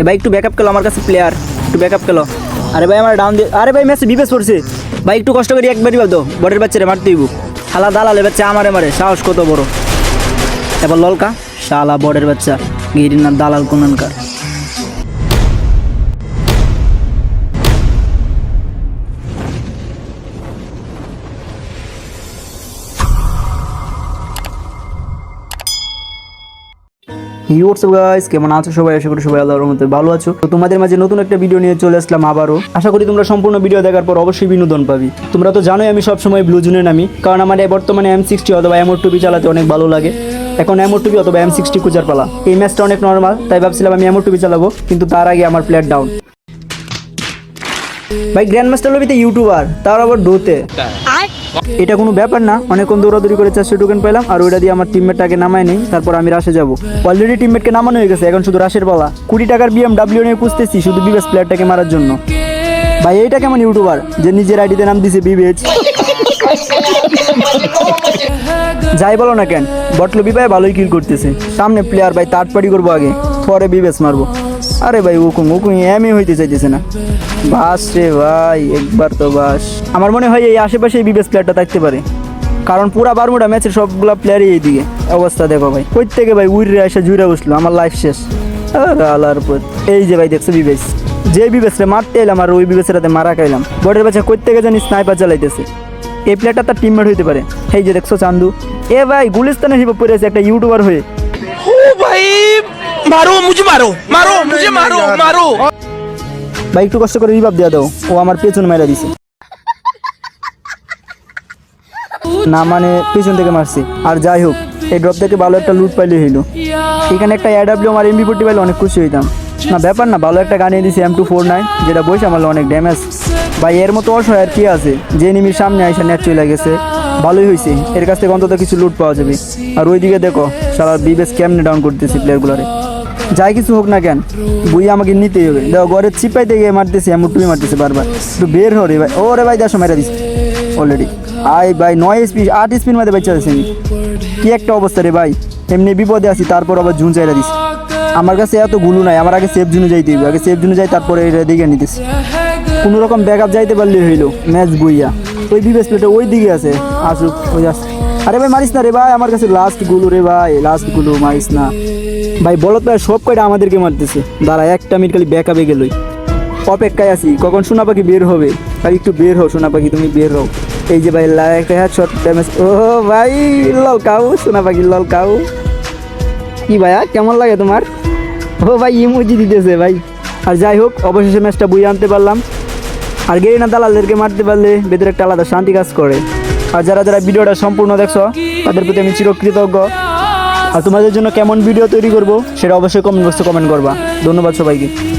এ ভাই, একটু ব্যাকআপ খেলো আমার কাছে প্লেয়ার একটু ব্যাকআপ খেলো। আরে ভাই, আমার ডাউন দিয়ে আরে ভাই ম্যাচে বিপেস পড়ছে। ভাই, একটু কষ্ট করি একবারই ভাব দো বটের বাচ্চারে মারতে দিব হালা দালালে বাচ্চা আমারে মারে। সাহস কত বড়। এবার ললকা, শালা বটের বাচ্চা। গিরিনার দালাল কোনানকার। গাইস কেমন আছো সবাই? আশা করি সবাই আল্লাহর মধ্যে ভালো আছো। তো তোমাদের মাঝে নতুন একটা ভিডিও নিয়ে চলে আসলাম আবারও। আশা করি তোমরা সম্পূর্ণ ভিডিও দেখার পর অবশ্যই বিনোদন পাবি। তোমরা তো জানোই আমি সবসময় ব্লু জুনে নামি, কারণ আমার বর্তমানে এম সিক্সটি অথবা এমোর টুপি চালাতে অনেক ভালো লাগে। এখন এমোর টুপি অথবা এম সিক্সটি কুচার পালা। এই ম্যাচটা অনেক নর্মাল তাই ভাবছিলাম আমি এমোর টুপি চালাবো, কিন্তু তার আগে আমার প্লেয়ার ডাউন ভাই গ্র্যান্ড মাস্টার লবিতে ইউটিউবার তার আবার ডোতে এটা কোনো ব্যাপার না, অনেকক্ষণ দৌড়াদৌড়ি করে চারশো টোকেন পেলাম আর ওইটা দিয়ে আমার টিমমেটটাকে নামায় নেই, তারপর আমি রাশে যাব। অলরেডি টিমমেটকে নামানো হয়ে গেছে, এখন শুধু রাশের বলা কুড়ি টাকার বিএমডাব্লিউ নিয়ে পুষতেছি শুধু বিবেস প্লেয়ারটাকে মারার জন্য। ভাই, এইটা কেমন ইউটিউবার যে নিজের আইডিতে নাম দিছে বিবেচ যাই বলো না কেন, বটলবি ভাই ভালোই কিল করতেছে। সামনে প্লেয়ার ভাই পার্টি করব আগে, পরে বিবেস মারবো। আরে ভাই হুকুম উকুন এমই হইতে চাইতেছে না। বাস রে ভাই, একবার তো বাস। আমার মনে হয় এই আশেপাশে বিবেশ প্লেয়ারটা থাকতে পারে। কারণ পুরা বারমুডা ম্যাচের সবগুলা প্লেয়ারই এইদিকে অবস্থা দেখো ভাই কই থেকে ভাই উইরে এসে জুড়ে বসল, আমার লাইফ শেষ। আলার পর এই যে ভাই দেখছ বিবেশ যে বিবেশে মারতে এলাম আর ওই বিবেশের রাতে মারা খাইলাম। বটের পাশে কই থেকে জানি স্নাইপার চালাইতেছে। এই প্লেয়ারটা তার টিমমেট হইতে পারে। এই যে দেখছ চান্দু। এ ভাই, গুলিস্তানের হিপ পড়ে আছে একটা ইউটিউবার হয়ে। ও ভাই, মারো মুঝে মারো মুঝে মারো মারো। ভাই একটু কষ্ট করে রিভাব দিয়া দাও। ও আমার পেছন মাইরা দিছে। না মানে পেছন থেকে মারছি। আর যাই হোক এই ড্রপ থেকে ভালো একটা লুট পাইলে হইল। এখানে একটা এডাব্লিউ আমার এমবি ফোর্টি পাইলে অনেক খুশি হইতাম। না ব্যাপার না ভালো একটা গানিয়ে দিছি এম টু ফোর নাইন যেটা বইস আমার অনেক ড্যামেজ ভাই এর মতো অসহায় আর কি আছে? যে নিমির সামনে আইসা নেট চলে গেছে ভালোই হয়েছে এর কাছ থেকে অন্তত কিছু লুট পাওয়া যাবে। আর ওইদিকে দেখো সারা বিবেস কেমনে ডাউন করতেছি প্লেয়ারগুলোরে যাই কিছু হোক না কেন বুই আমাকে নিতেই হবে। দেখো, ঘরের চিপাইতে গিয়ে মারতেছি, এমন টুই মারতেছে বারবার। একটু বের হো রে ভাই। ও রে ভাই দেড়শো মেরা দিস অলরেডি আই ভাই, নয় স্পি আট স্পিন মধ্যে বাচ্চা আছে কি একটা অবস্থা রে ভাই। এমনি বিপদে আছি, তারপর আবার জুন চাইরা দিস আমার কাছে এতগুলো নাই, আমার আগে সেফ জুনে যাইতে হবে আগে সেফ জুনে যাই, তারপরে এটা দিকে নিতেছি। কোনো রকম ব্যাক আপ যাইতে পারলে হইল ম্যাচ বইয়া। ওই বিবেস প্লেটে ওই দিকে আছে। আসুক, ওই আসছে। আরে ভাই, মারিস না রে ভাই, আমার কাছে লাস্টগুলো রে ভাই লাস্টগুলো মারিস না। ভাই, বলত ভাই, সব কয়টা আমাদেরকে মারতেছে। দাঁড়া, একটা মিনিট খালি ব্যাকআপে গেলই। অপেক্ষায় আছি, কখন সোনা পাখি বের হবে? ভাই, একটু বের হও, সোনা পাখি, তুমি বের হও। এই যে ভাই একটা হ্যাঁ ড্যামেজ ও ভাই লল কাউ সোনা পাখি লল কাউ কি ভাইয়া কেমন লাগে তোমার? ও ভাই ইমোজি দিতেছে ভাই। আর যাই হোক, অবশেষে ম্যাচটা বই আনতে পারলাম। আর গেরিনা দালালদেরকে মারতে পারলে, ভেতরে একটা আলাদা শান্তি কাজ করে। আর যারা যারা ভিডিওটা সম্পূর্ণ দেখছ, তাদের প্রতি আমি চিরকৃতজ্ঞ। আর তোমাদের জন্য কেমন ভিডিও তৈরি করব, সেটা অবশ্যই কমেন্ট বক্সে কমেন্ট করবা। ধন্যবাদ সবাইকে।